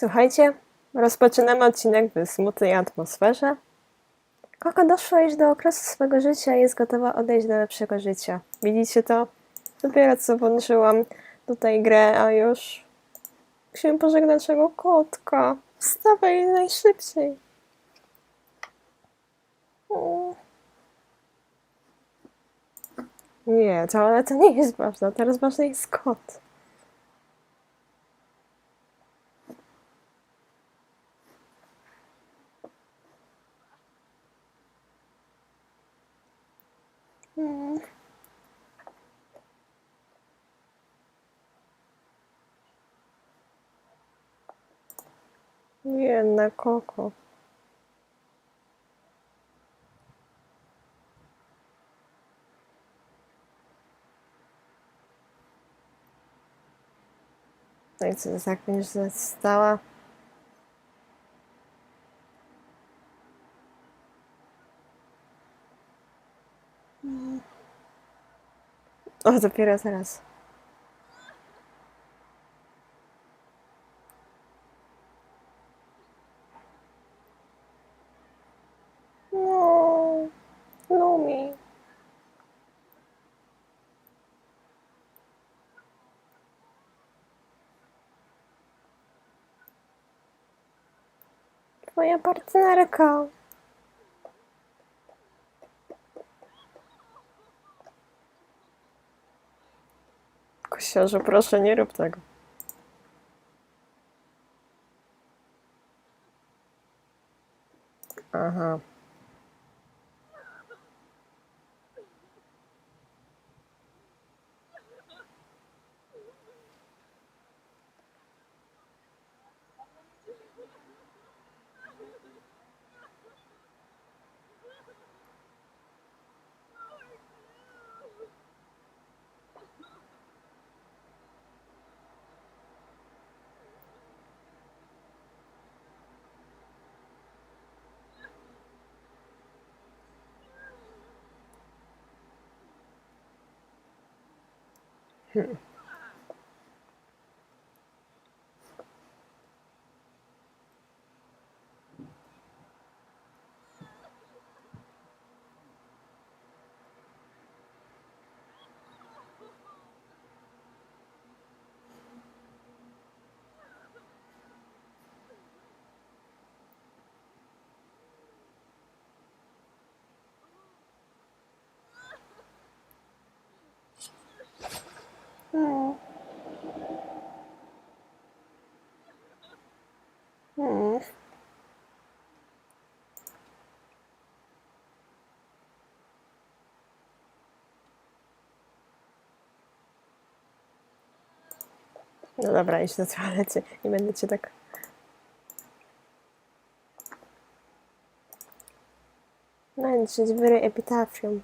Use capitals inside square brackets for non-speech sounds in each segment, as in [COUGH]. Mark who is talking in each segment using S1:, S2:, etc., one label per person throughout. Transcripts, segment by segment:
S1: Słuchajcie, rozpoczynamy odcinek w smutnej atmosferze. Koko doszła już do okresu swego życia i jest gotowa odejść do lepszego życia. Widzicie to? Dopiero co włączyłam tutaj grę, a już musimy pożegnać naszego kotka. Wstawaj najszybciej. O. Nie, to, ale to nie jest ważne. Teraz ważny jest kot. Mm. Biedna Koko. No i co, tak będziesz stała? O, dopiero teraz. No, Lumi. Twoja partnerka. Kosiarzu, proszę, nie rób tego. Aha. No dobra, idź do toalety. Nie będę cię tak... Męczyć, wyry epitafium.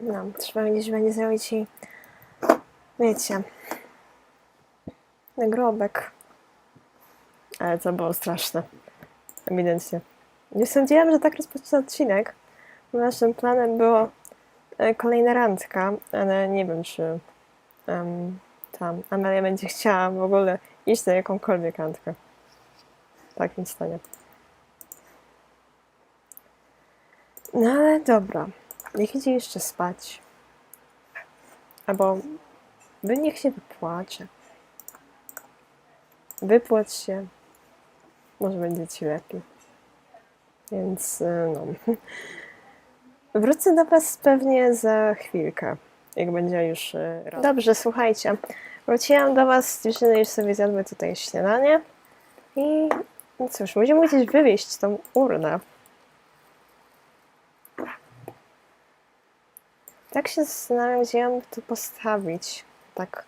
S1: No, trzeba będzie, będzie zrobić jej, wiecie, nagrobek. Ale to było straszne. Ewidentnie. Nie sądziłam, że tak rozpocznie odcinek. Naszym planem było e, kolejna randka, ale nie wiem, czy em, tam Amelia będzie chciała w ogóle iść na jakąkolwiek randkę. Tak nie stanie. No ale dobra. Niech idzie jeszcze spać. Albo wy niech się wypłacze. Wypłacz się. Może będzie ci lepiej. Więc e, no. [LAUGHS] Wrócę do Was pewnie za chwilkę, jak będzie już e, rano. Dobrze, słuchajcie. Wróciłam do Was, dziewczyny już sobie zjadły tutaj śniadanie. I no cóż, będziemy gdzieś wywieźć tą urnę. Tak się zastanawiam, gdzie ją tu postawić. Tak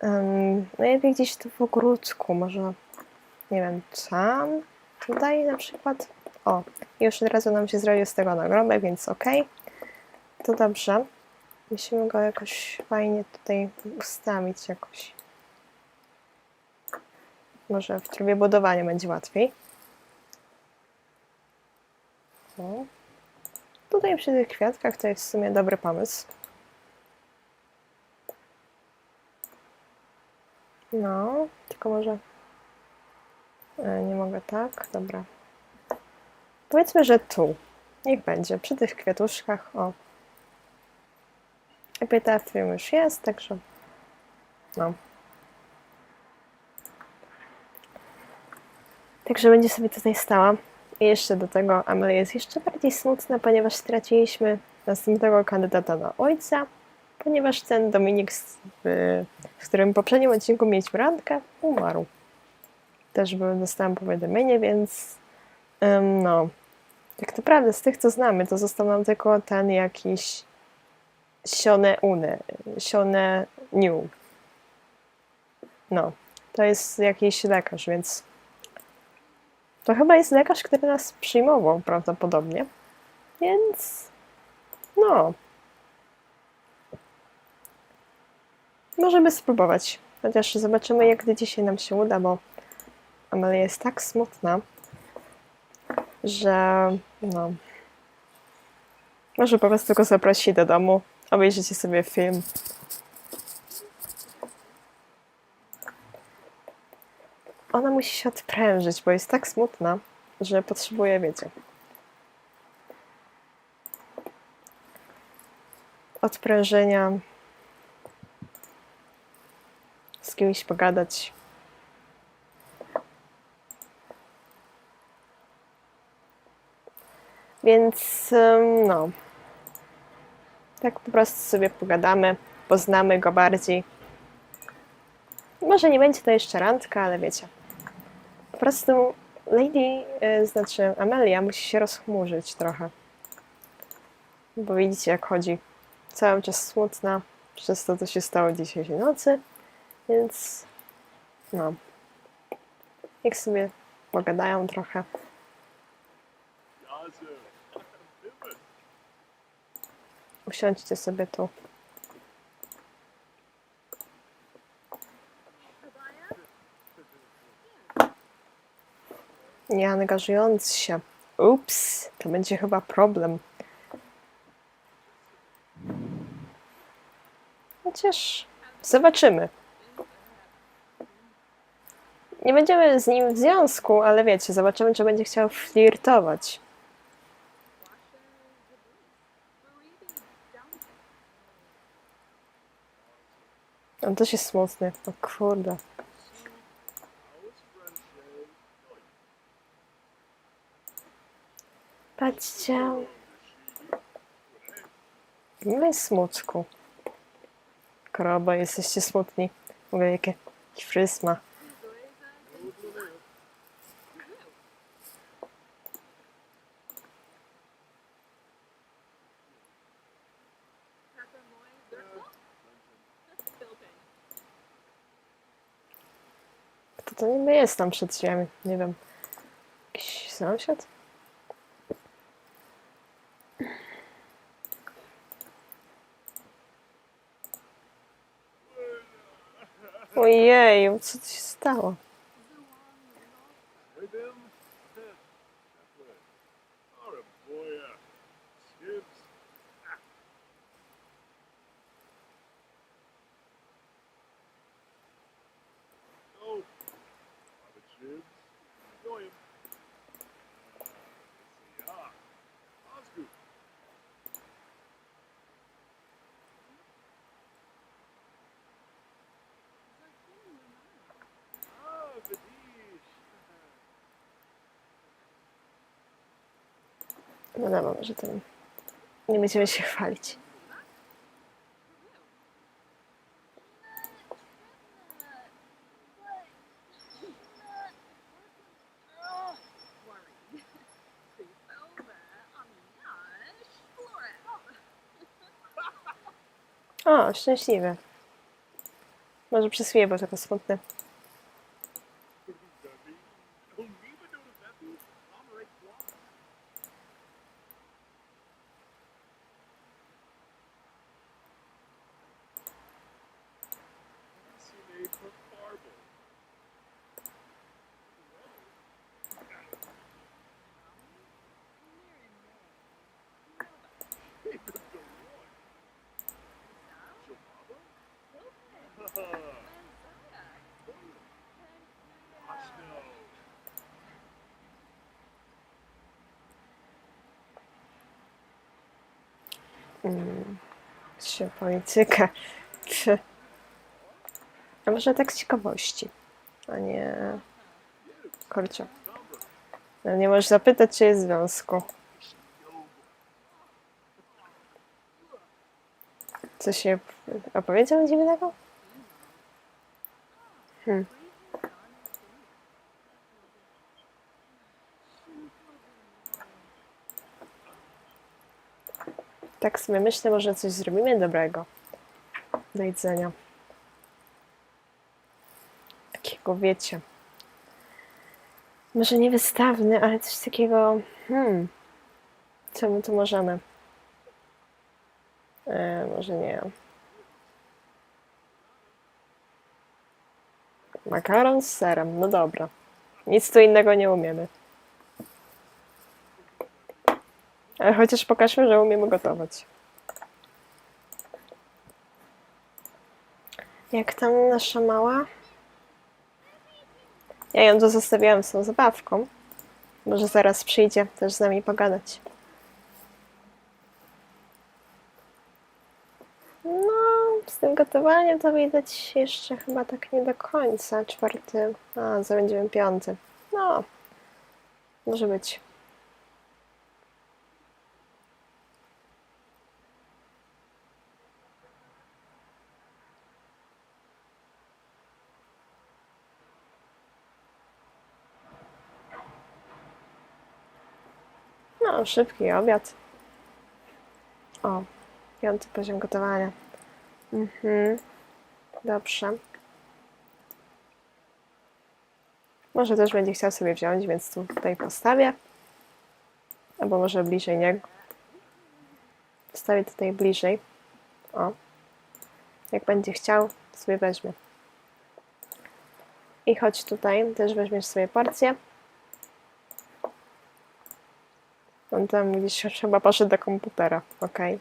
S1: Em, najlepiej gdzieś tu w ogródku, może nie wiem, tam, tutaj na przykład. O, już od razu nam się zrobił z tego nagrobek, więc okej. To dobrze. Musimy go jakoś fajnie tutaj ustawić jakoś. Może w trybie budowania będzie łatwiej. O. Tutaj przy tych kwiatkach to jest w sumie dobry pomysł. No, tylko może E, Nie mogę tak, dobra. Powiedzmy, że tu. Niech będzie, przy tych kwiatuszkach. O. Epitafium już jest, także. No. Także będzie sobie tutaj stała. I jeszcze do tego Amelia jest jeszcze bardziej smutna, ponieważ straciliśmy następnego kandydata na ojca, ponieważ ten Dominik, z, y, którym w poprzednim odcinku mieliśmy randkę, umarł też dostałam powiadomienie, więc ym, no, tak naprawdę z tych, co znamy, to został nam tylko ten jakiś Sione Une, Sione New. No, to jest jakiś lekarz, więc to chyba jest lekarz, który nas przyjmował prawdopodobnie, więc no, możemy spróbować. Chociaż zobaczymy, jak dzisiaj nam się uda, bo Amelia jest tak smutna, że no. Może po prostu go zaprosi do domu, obejrzycie sobie film. Ona musi się odprężyć, bo jest tak smutna, że potrzebuje, wiecie. Odprężenia. Z kimś pogadać. Więc no. Tak po prostu sobie pogadamy, poznamy go bardziej. Może nie będzie to jeszcze randka, ale wiecie. Po prostu Lady, y, znaczy Amelia musi się rozchmurzyć trochę. Bo widzicie jak chodzi. Cały czas smutna przez to, co się stało dzisiejszej nocy. Więc no. Jak sobie pogadają trochę. Usiądźcie sobie tu. Nie angażując się. Ups, to będzie chyba problem. Chociaż zobaczymy. Nie będziemy z nim w związku, ale wiecie, zobaczymy, czy będzie chciał flirtować. On też jest smutny. O kurde. Patrzcie. Ile jest smutku. Kroba, jesteście smutni. W ogóle jakie fryzma. Kto to niby jest tam przed drzwiami? Nie wiem. Jakiś sąsiad? Ojej, co tu się stało? No dobra, może tym nie będziemy się chwalić. O, szczęśliwy. Może przez chwilę był tylko smutny. Mm, się polityka. Czy... A może tak z ciekawości, a nie... Kurczę. No nie możesz zapytać, czy jest w związku. Co się opowiedział dziwnego? Hmm. Tak sobie myślę, może coś zrobimy dobrego do jedzenia. Takiego, wiecie. Może nie wystawny, ale coś takiego. Hmm. Co my tu możemy? E, może nie. Makaron z serem, no dobra. Nic tu innego nie umiemy. Ale chociaż pokażmy, że umiemy gotować. Jak tam nasza mała? Ja ją tu zostawiałam z tą zabawką. Może zaraz przyjdzie też z nami pogadać. No, z tym gotowaniem to widać jeszcze chyba tak nie do końca. Czwarty, a za będziemy piąty. No, może być. No, szybki obiad. O, piąty poziom gotowania. Mhm. Dobrze. Może też będzie chciał sobie wziąć, więc tu tutaj postawię. Albo może bliżej niego. Postawię tutaj bliżej. O. Jak będzie chciał, sobie weźmie. I chodź tutaj, też weźmiesz sobie porcję. On tam gdzieś chyba poszedł do komputera. Okej.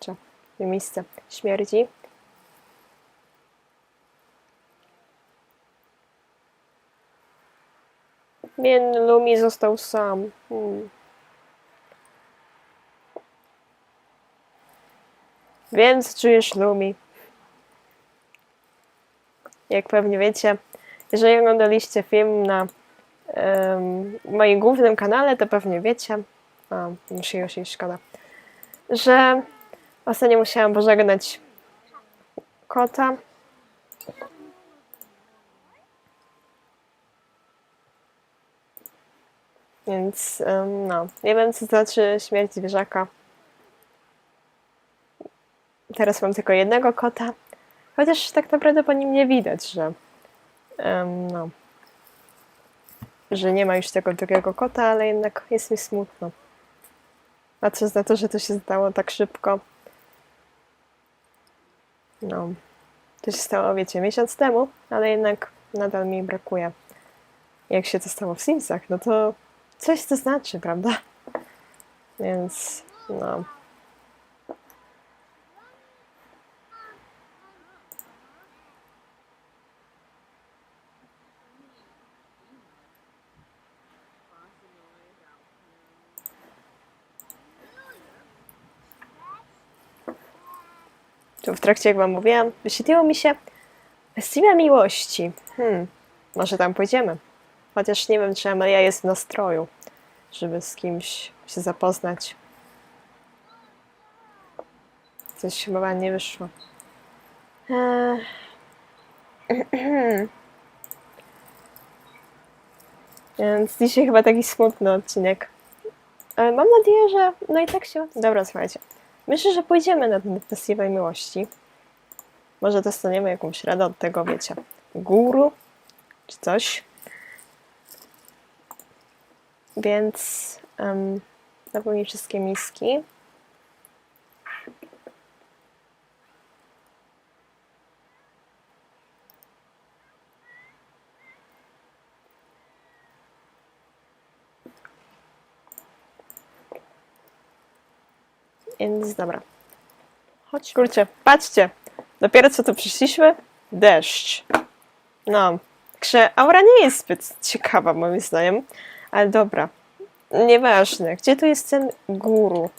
S1: Okay. Miejsce śmierdzi. Biedny Lumi został sam. Hmm. Wiem, co czujesz, Lumi. Jak pewnie wiecie, jeżeli oglądaliście film na moim głównym kanale, to pewnie wiecie, a, muszę już jej szkoda, że ostatnio musiałam pożegnać kota. Więc no, nie wiem co znaczy śmierć zwierzaka. Teraz mam tylko jednego kota, chociaż tak naprawdę po nim nie widać, że um, no, że nie ma już tego drugiego kota, ale jednak jest mi smutno. Patrząc na to, że to się stało tak szybko. No, to się stało, wiecie, miesiąc temu, ale jednak nadal mi brakuje. Jak się to stało w Simsach, no to coś to znaczy, prawda? Więc, no. W trakcie, jak wam mówiłam, wyświetliło mi się Festiwal Miłości. Hmm, może tam pójdziemy. Chociaż nie wiem, czy Amelia jest w nastroju, żeby z kimś się zapoznać. Coś chyba nie wyszło. Eee. [CLEARS THROAT] Więc dzisiaj chyba taki smutny odcinek. Ale mam nadzieję, że no i tak się... Dobra, słuchajcie. Myślę, że pójdziemy na ten festiwal miłości. Może dostaniemy jakąś radę od tego, wiecie, guru czy coś. Więc um, napełnij wszystkie miski. Więc dobra. Chodź. Kurczę, patrzcie. Dopiero co tu przyszliśmy? Deszcz. No. Także aura nie jest zbyt ciekawa moim zdaniem. Ale dobra. Nieważne. Gdzie tu jest ten guru?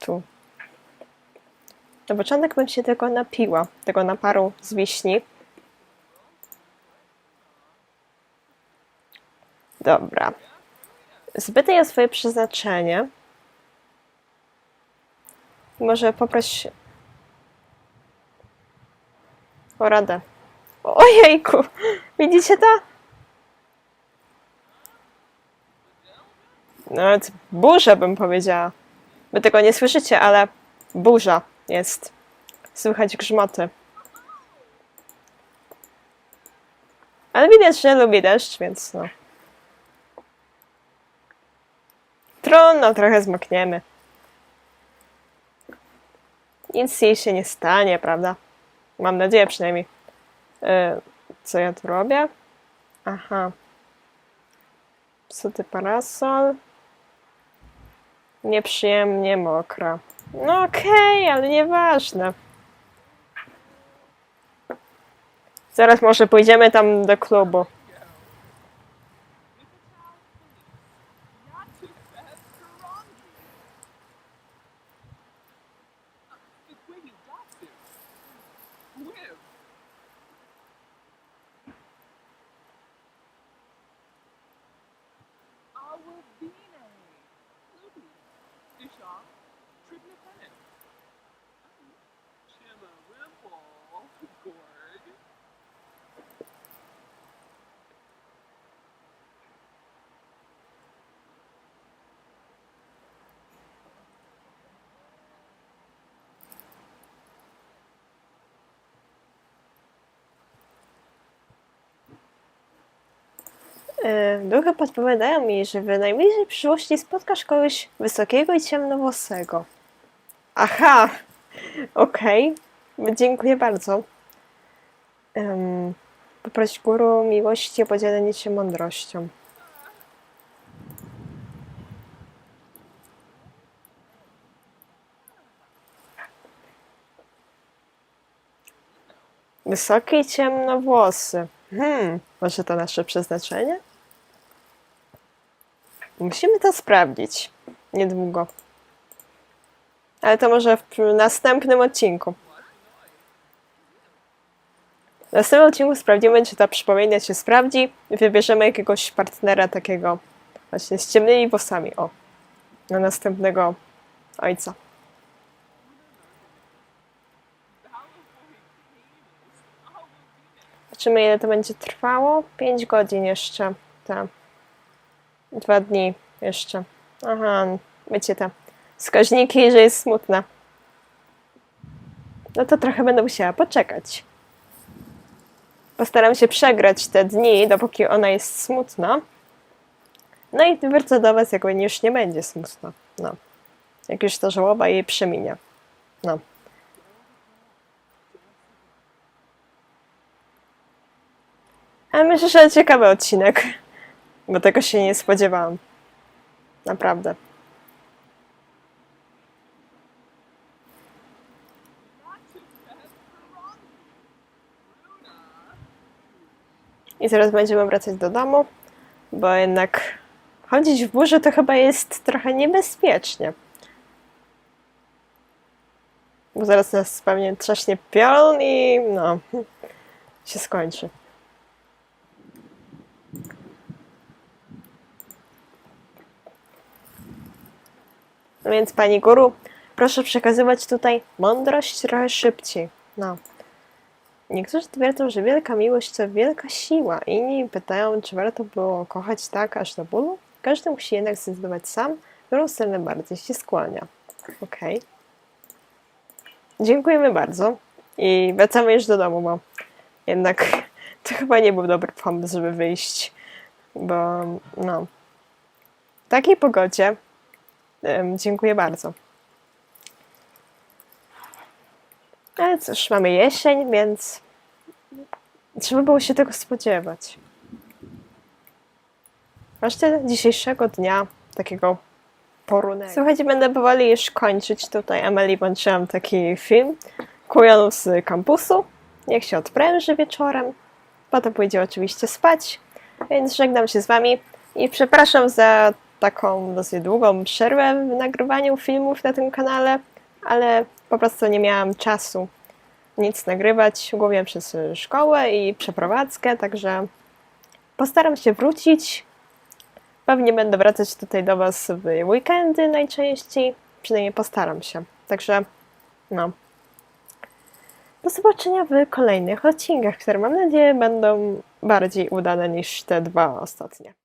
S1: Tu. Na początek bym się tego napiła. Tego naparu z wiśni. Dobra. Zbyt jest swoje przeznaczenie. Może poproś o radę. Ojejku! Widzicie to? Nawet burza bym powiedziała. Wy tego nie słyszycie, ale burza jest. Słychać grzmoty. Ale widać, że lubi deszcz, więc no. Trudno, trochę zmokniemy. Nic jej się nie stanie, prawda? Mam nadzieję przynajmniej. E, co ja tu robię? Aha. Suty parasol. Nieprzyjemnie mokra. No okej, ale nieważne. Zaraz może pójdziemy tam do klubu.
S2: off Trip
S1: McLennan. Duchy podpowiadają mi, że w najbliższej przyszłości spotkasz kogoś wysokiego i ciemnowłosego. Aha! Okej. Dziękuję bardzo. Um, poproś guru miłości o podzielenie się mądrością. Wysoki i ciemnowłosy. Hmm, może to nasze przeznaczenie? Musimy to sprawdzić. Niedługo. Ale to może w następnym odcinku. W następnym odcinku sprawdzimy, czy ta przypomnienia się sprawdzi wybierzemy jakiegoś partnera takiego właśnie z ciemnymi włosami. O, na następnego ojca. Zobaczymy, ile to będzie trwało. 5 godzin jeszcze. Te. Dwa dni jeszcze. Aha, wiecie te wskaźniki, że jest smutna. No to trochę będę musiała poczekać. Postaram się przegrać te dni, dopóki ona jest smutna. No i wrócę do Was, jak już nie będzie smutna. No. Jak już ta żałoba jej przeminie. No. Ale myślę, że ciekawy odcinek. Bo tego się nie spodziewałam. Naprawdę. I zaraz będziemy wracać do domu, bo jednak chodzić w burzy to chyba jest trochę niebezpiecznie. Bo zaraz nas pewnie trzaśnie pion i no, [LAUGHS] się skończy. Więc pani guru, proszę przekazywać tutaj mądrość trochę szybciej. No. Niektórzy twierdzą, że wielka miłość to wielka siła. Inni pytają, czy warto było kochać tak aż do bólu. Każdy musi jednak zdecydować sam, którą stronę bardziej się skłania. Okej. dziękujemy bardzo i wracamy już do domu, bo jednak to chyba nie był dobry pomysł, żeby wyjść, bo no, w takiej pogodzie dziękuję bardzo. Ale cóż, mamy jesień, więc trzeba było się tego spodziewać. Resztę dzisiejszego dnia, takiego porunego. Słuchajcie, będę powoli już kończyć. Tutaj Emily włączyłam taki film kujon z kampusu. Niech się odpręży wieczorem. Potem pójdzie oczywiście spać. Więc żegnam się z Wami i przepraszam za taką dosyć długą przerwę w nagrywaniu filmów na tym kanale, ale po prostu nie miałam czasu nic nagrywać, głównie przez szkołę i przeprowadzkę, także postaram się wrócić. Pewnie będę wracać tutaj do Was w weekendy najczęściej, przynajmniej postaram się. Także, no. Do zobaczenia w kolejnych odcinkach, które mam nadzieję będą bardziej udane niż te dwa ostatnie.